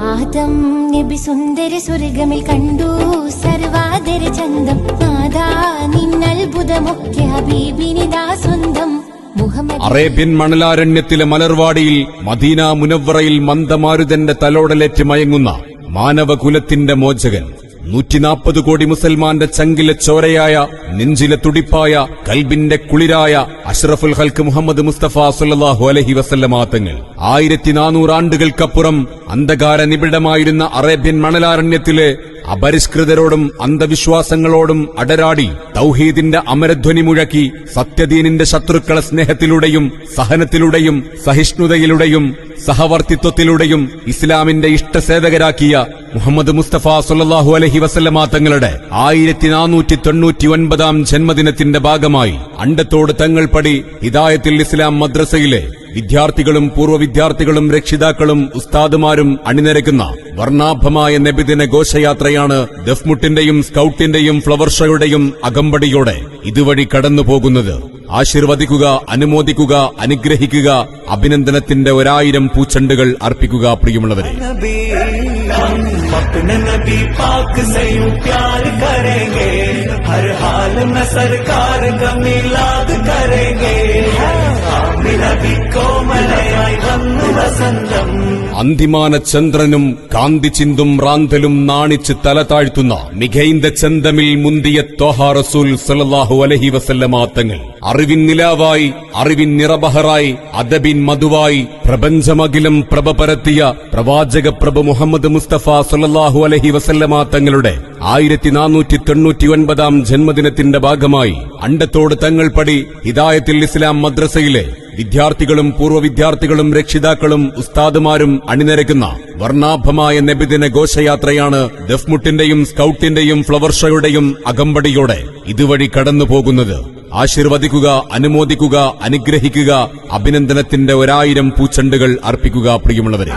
ആദം നബി സുന്ദര സ്വർഗമിൽ കണ്ടു. സർവാദര ചന്തം. നാദാ നിന്നത്ഭുതമൊക്കെ ഹബീബിനിതാ സ്വന്തം. Arabian മണലാരണ്യത്തിലെ മലർവാടിയിൽ Medina മുനവ്വറയിൽ മന്ദമാരുതന്റെ തലോടലേറ്റ് മയങ്ങുന്ന മാനവകുലത്തിന്റെ മോചകൻ. നൂറ്റിനാൽപ്പത് കോടി മുസൽമാന്റെ ചങ്കിലെ ചോരയായ നെഞ്ചിലെ തുടിപ്പായ കൽബിന്റെ കുളിരായ അഷ്റഫുൽ ഹൽക്ക് മുഹമ്മദ് മുസ്തഫ സുല്ലാഹു അലഹി വസല്ലമാ തങ്ങൾ ആയിരത്തി നാനൂറാണ്ടുകൾക്കപ്പുറം അന്ധകാര നിബിഡമായിരുന്ന അറേബ്യൻ മണലാരണ്യത്തിലെ അപരിഷ്കൃതരോടും അന്ധവിശ്വാസങ്ങളോടും അടരാടി തൗഹീദിന്റെ അമരധ്വനി മുഴക്കി സത്യദീനിന്റെ ശത്രുക്കളെ സ്നേഹത്തിലൂടെയും സഹനത്തിലൂടെയും സഹിഷ്ണുതയിലൂടെയും സഹവർത്തിത്വത്തിലൂടെയും ഇസ്ലാമിന്റെ ഇഷ്ടസേവകരാക്കിയ മുഹമ്മദ് മുസ്തഫ സുല്ലാഹു അലഹി വസല്ലമ തങ്ങളുടെ ആയിരത്തി നാനൂറ്റി തൊണ്ണൂറ്റി ഒൻപതാം ജന്മദിനത്തിന്റെ ഭാഗമായി അണ്ടത്തോട് തങ്ങൾ പടി ഹിദായത്തിൽ ഇസ്ലാം മദ്രസയിലെ വിദ്യാർത്ഥികളും പൂർവ വിദ്യാർത്ഥികളും രക്ഷിതാക്കളും ഉസ്താദുമാരും അണിനിരക്കുന്ന വർണ്ണാഭമായ നബിദിന ഘോഷയാത്രയാണ് ദഫ്മുട്ടിന്റെയും സ്കൌട്ടിന്റെയും ഫ്ലവർ ഷോയുടെയും അകമ്പടിയോടെ ഇതുവഴി കടന്നുപോകുന്നത് ആശീർവദിക്കുക അനുമോദിക്കുക അനുഗ്രഹിക്കുക അഭിനന്ദനത്തിന്റെ ഒരായിരം പൂച്ചെണ്ടുകൾ അർപ്പിക്കുക പ്രിയമുള്ളവരെ नबी हम अपने नबी पाक से यूं प्यार करेंगे हर हाल में सरकार का मिलाद करेंगे അന്തിമാന ചന്ദ്രനും കാന്തി ചിന്തും റാന്തലും നാണിച്ച് തല താഴ്ത്തുന്ന മികൈന്ത ചന്തമിൽ മുന്തിയ തോഹാ റസൂൽ സല്ലല്ലാഹു അലഹി വസല്ലമാത്തങ്ങൾ അറിവിൻ നിലാവായി അറിവിൻ നിറബഹറായി അദബിൻ മധുവായി പ്രപഞ്ചമകിലം പ്രഭ പരത്തിയ പ്രവാചക പ്രഭു മുഹമ്മദ് മുസ്തഫ സല്ലല്ലാഹു അലഹി വസല്ലമാത്തങ്ങളുടെ ആയിരത്തി നാനൂറ്റി തൊണ്ണൂറ്റി ഒൻപതാം ജന്മദിനത്തിന്റെ ഭാഗമായി അണ്ടത്തോട് തങ്ങൾ പടി ഹിദായത്തിൽ ഇസ്ലാം മദ്രസയിലെ വിദ്യാർത്ഥികളും പൂർവ വിദ്യാർത്ഥികളും രക്ഷിതാക്കളും ഉസ്താദുമാരും അണിനിരക്കുന്ന വർണാഭമായ നബിദിന ഘോഷയാത്രയാണ് ദഫ്മുട്ടിന്റെയും സ്കൌട്ടിന്റെയും ഫ്ലവർ ഷോയുടെയും അകമ്പടിയോടെ ഇതുവഴി കടന്നുപോകുന്നത്. ആശീർവദിക്കുക അനുമോദിക്കുക അനുഗ്രഹിക്കുക അഭിനന്ദനത്തിന്റെ ഒരായിരം പൂച്ചണ്ടുകൾ അർപ്പിക്കുക പ്രിയമുള്ളവരെ.